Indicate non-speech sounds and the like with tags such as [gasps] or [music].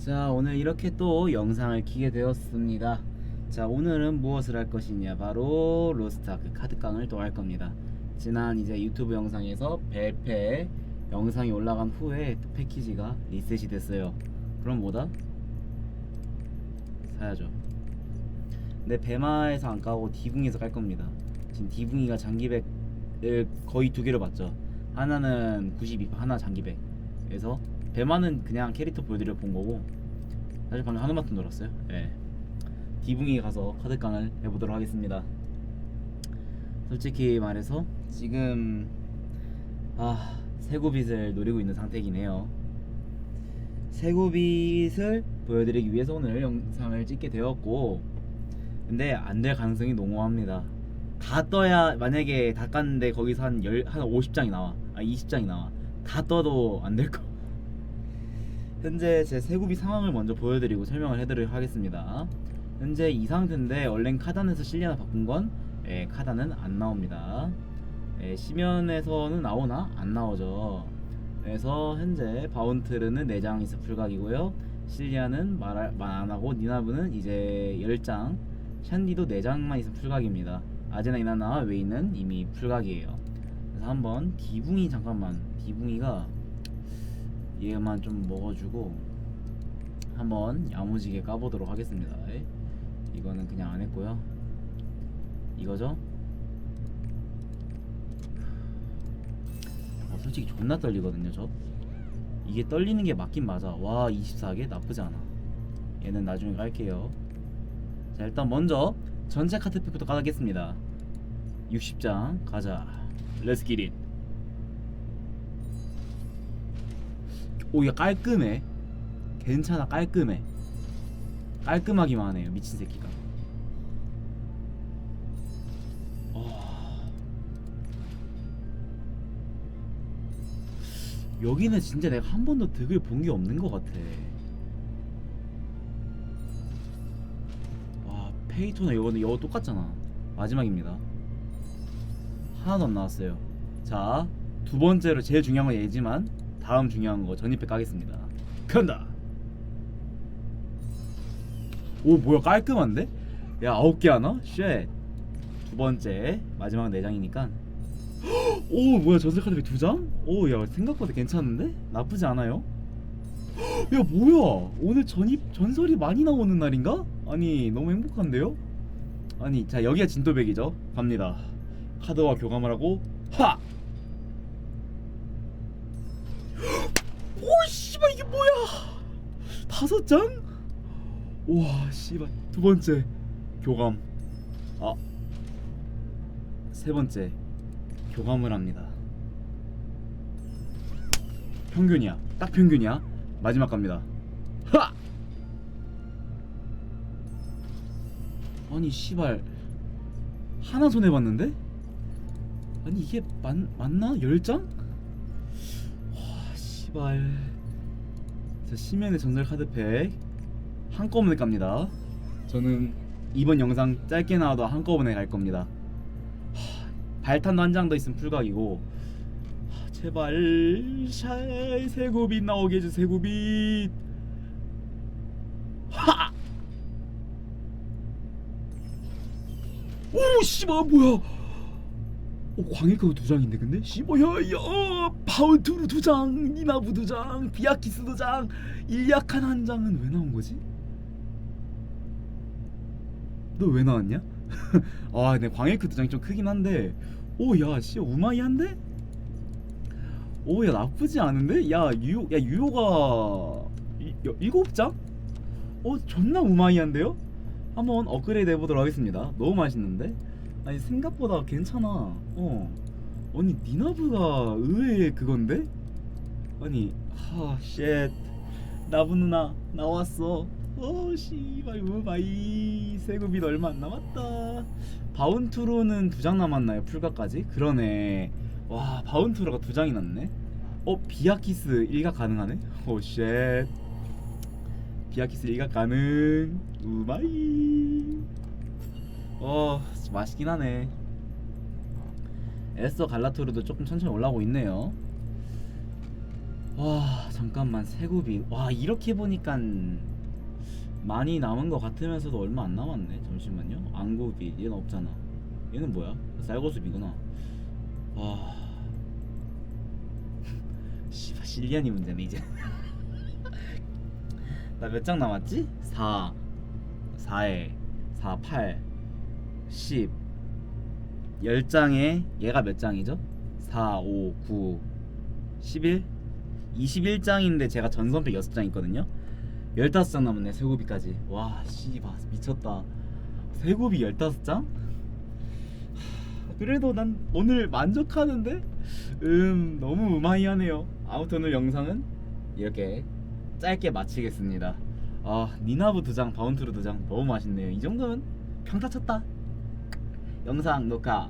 자 오늘 이렇게 또 영상을 키게 되었습니다. 자 오늘은 무엇을 할 것이냐? 바로 로스트아크 카드깡을 또 할 겁니다. 지난 이제 유튜브 영상에서 벨페 영상이 올라간 후에 또 패키지가 리셋이 됐어요. 그럼 뭐다? 사야죠. 근데 배마에서 안 까고 디붕에서 깔 겁니다. 지금 디붕이가 장기백을 거의 두 개로 봤죠. 하나는 92 하나 장기백 그래서 배마는 그냥 캐릭터 보여드려 본 거고 사실 방금 한우마트 놀았어요. 예. 디붕이 가서 카드깡을 해보도록 하겠습니다. 솔직히 말해서 지금 아 세고빗을 노리고 있는 상태이긴 해요. 세고빗을 보여드리기 위해서 오늘 영상을 찍게 되었고 근데 안 될 가능성이 농후합니다. 다 떠야 만약에 다 깠는데 거기서 한, 열, 한 50장이 나와. 아 20장이 나와. 다 떠도 안 될 거 현재 제 세구비 상황을 먼저 보여드리고 설명을 해드리도록 하겠습니다. 현재 이 상태인데 얼랭 카단에서 실리아나 바꾼 건 예, 카단은 안 나옵니다. 예, 시면에서는 나오나? 안 나오죠. 그래서 현재 바운트르는 4장 있어 풀각이고요. 실리아는 말 안 하고 니나브는 이제 10장 샨디도 4장만 있으면 풀각입니다. 아제나 이나나 웨이는 이미 풀각이에요. 그래서 한번 디붕이 잠깐만 디붕이가 얘만 좀 먹어주고 한번 야무지게 까보도록 하겠습니다. 이거는 그냥 안 했고요. 이거죠? 어, 솔직히 존나 떨리거든요 저. 이게 떨리는 게 맞긴 맞아. 와 24개? 나쁘지 않아. 얘는 나중에 깔게요. 자 일단 먼저 전체 카트팩부터 까겠습니다. 60장. 가자. 렛츠 기릿 오야 깔끔해. 괜찮아 깔끔해. 깔끔하기만 하네요 미친 새끼가. 어... 여기는 진짜 내가 한 번도 득을 본 게 없는 것 같아. 와 페이토나 이거는 이거 똑같잖아. 마지막입니다. 하나도 안 나왔어요. 자 두 번째로 제일 중요한 건 얘지만 다음 중요한 거 전입회 까겠습니다 간다 오 뭐야 깔끔한데? 야 아홉 개 하나? 쉣 두 번째 마지막 네 장이니까 [gasps] 오 뭐야 전설 카드 두 장? 오야 생각보다 괜찮은데? 나쁘지 않아요? [gasps] 야 뭐야 오늘 전입 전설이 많이 나오는 날인가? 아니 너무 행복한데요? 아니 자 여기가 진도백이죠 갑니다 카드와 교감을 하고 하! 다섯 장? 와 씨발 두 번째 교감 아 세 번째 교감을 합니다 평균이야 딱 평균이야 마지막 갑니다 하! 아니 씨발 하나 손해봤는데? 아니 이게 맞, 맞나? 열 장? 와 씨발 자 시면의 전설 카드팩 한꺼번에 깝니다. 저는 이번 영상 짧게 나와도 한꺼번에 갈 겁니다. 하, 발탄도 한 장 더 있으면 풀각이고. 하, 제발 샤이 세구빗 나오게 해주세요 세구빗 하! 오 씨발 뭐야 오 광일카도 두 장인데 근데 씨발 야야 파운투르 두 장 니나부 두 장 비아키스 두 장 일약한 한 장은 왜 나온 거지? 너 왜 나왔냐? [laughs] 아 근데 광일크 두 장이 좀 크긴 한데 오 야 씨 우마이한데? 오 야 나쁘지 않은데? 야 유효 야 유효가 이- 여- 일곱 장? 어 존나 우마이한데요? 한번 업그레이드 해보도록 하겠습니다 너무 맛있는데? 아니 생각보다 괜찮아. 어. 아니 니나브가 의외의 그건데? 아니 하쉣. 나부 누나 나왔어. 어 씨발 우마이. 세금이 얼마 안 남았다. 바운투로는 두 장 남았나요? 풀가까지? 그러네. 와 바운투로가 두 장이 났네. 어 비아키스 일각 가능하네? 오쉣. 비아키스 일각 가능. 우마이 어 맛있긴 하네. 에스더 갈라토르도 조금 천천히 올라오고 있네요. 와 잠깐만 세구비. 와 이렇게 보니까 많이 남은 것 같으면서도 얼마 안 남았네. 잠시만요. 안구비. 얘는 없잖아. 얘는 뭐야? 쌀고수비구나. 와. [laughs] 씨발 실리안이 문제네 이제. [laughs] 나 몇 장 남았지? 4 4에. 4 8 10 10장에 얘가 몇 장이죠? 4 5 9 11 21장인데 제가 전선팩 6장 있거든요. 15장 남았네 세고비까지. 와 씨발 미쳤다. 세고비 15장? 그래도 난 오늘 만족하는데? 음 너무 음하이하네요. 아무튼 오늘 영상은 이렇게 짧게 마치겠습니다. 아 니나브 두장 바운트루 두장 너무 맛있네요. 이 정도면 평타 쳤다 영상 녹화